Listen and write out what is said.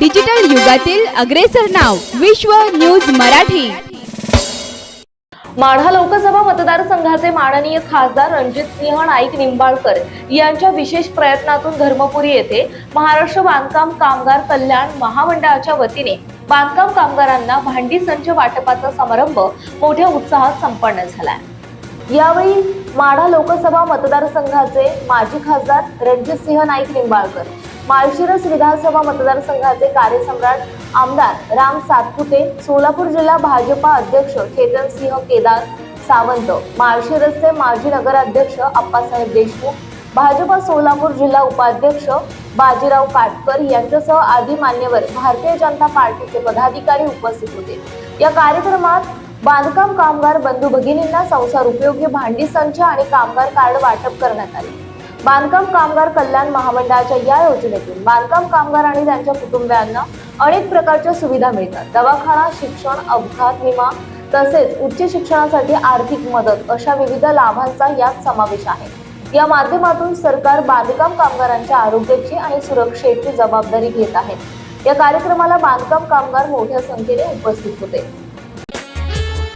Digital युगातील अग्रेसर नाव विश्व न्यूज मराठी. माढा लोकसभा मतदारसंघाचे माननीय खासदार रणजित सिंह नाईक निंबाळकर यांच्या विशेष प्रयत्नातून धर्मपुरी येथे महाराष्ट्र बांधकाम कामगार कल्याण महामंडळाच्या वतीने बांधकाम कामगारांना भांडी संच वाटपाचा समारंभ मोठ्या उत्साहात संपन्न झाला. यावेळी माढा लोकसभा मतदारसंघाचे माजी खासदार रणजित सिंह नाईक निंबाळकर माळशिरस विधानसभा मतदारसंघाचे कार्यसम्राट आमदार राम सातपुते सोलापूर जिल्हा भाजपा अध्यक्ष चेतन सिंह केदार सावंत माळशिरसचे माजी नगराध्यक्ष अप्पासाहेब देशमुख भाजपा सोलापूर जिल्हा उपाध्यक्ष बाजीराव काटकर यांच्यासह आदी मान्यवर भारतीय जनता पार्टीचे पदाधिकारी उपस्थित होते. या कार्यक्रमात बांधकाम कामगार बंधू भगिनींना संसार उपयोगी भांडी संच आणि कामगार कार्ड वाटप करण्यात आले. बांधकाम कामगार कल्याण महामंडळाच्या या योजनेतून बांधकाम कामगार आणि त्यांच्या कुटुंबियांना अनेक प्रकारच्या सुविधा मिळतात. दवाखाना शिक्षण अपघात विमा तसेच उच्च शिक्षणासाठी आर्थिक मदत अशा विविध लाभांचा यात समावेश आहे. या माध्यमातून सरकार बांधकाम कामगारांच्या आरोग्याची आणि सुरक्षेची जबाबदारी घेत आहे. या कार्यक्रमाला बांधकाम कामगार मोठ्या संख्येने उपस्थित होते.